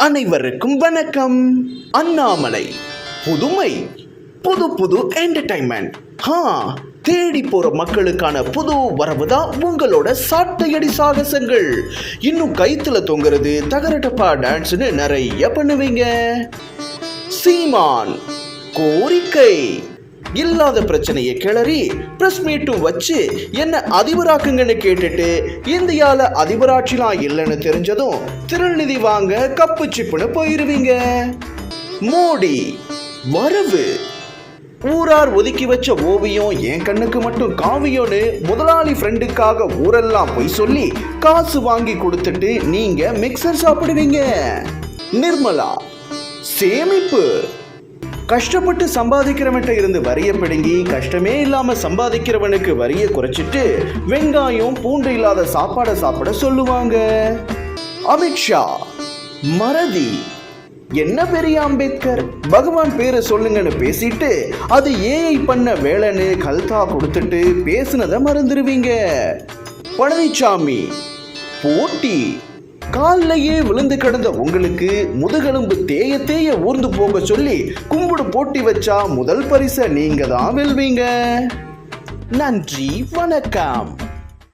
அனைவருக்கும் வணக்கம். அண்ணாமலை. புதுமை. புது புது என்டர்டைன்மெண்ட் ஹா தேடி போற மக்களுக்கான புது வரவுதான் உங்களோட சாட்டையடி சாகசங்கள். இன்னும் கைத்துல தொங்குறது தகரட்டப்பா டான்ஸ்னு நிறைய பண்ணுவீங்க. சீமான் கோரிக்கை. இல்லாத பிரச்சனையை கிளறி பிரஸ் மீட்டும் வச்சு என்ன அதிபராக்குங்கன்னு கேட்டுட்டு இந்தியாவில் அதிபராட்சிலாம் இல்லைன்னு தெரிஞ்சதும் திருநிதி வாங்க கப்பு சிப்புன்னு போயிருவீங்க. மோடி வரவு ஊரார் ஒதுக்கி வச்ச ஓவியம் என் கண்ணுக்கு மட்டும் காவியம்னு முதலாளி ஃப்ரெண்டுக்காக ஊரெல்லாம் போய் சொல்லி காசு வாங்கி கொடுத்துட்டு நீங்க மிக்சர் சாப்பிடுவீங்க. நிர்மலா சேமிப்பு. கஷ்டப்பட்டு சம்பாதிக்கிறவன்கிட்ட இருந்து வரிய பிடுங்கி கஷ்டமே இல்லாமல் சம்பாதிக்கிறவனுக்கு வரியை குறைச்சிட்டு வெங்காயம் பூண்டு இல்லாத சாப்பாடை சாப்பிட சொல்லுவாங்க. அமித்ஷா மறதி. என்ன பெரிய அம்பேத்கர்? பகவான் பேரை சொல்லுங்கன்னு பேசிட்டு அது ஏஐ பண்ண வேலைன்னு கல்தா கொடுத்துட்டு பேசுனதை மறந்துடுவீங்க பழனிசாமி போட்டி. கால்லையே விழுந்து கிடந்த உங்களுக்கு முதுகெலும்பு தேய தேய ஊர்ந்து போக சொல்லி கும்பிடு போட்டி வச்சா முதல் பரிசை நீங்க தான் வெல்வீங்க. நன்றி வணக்கம்.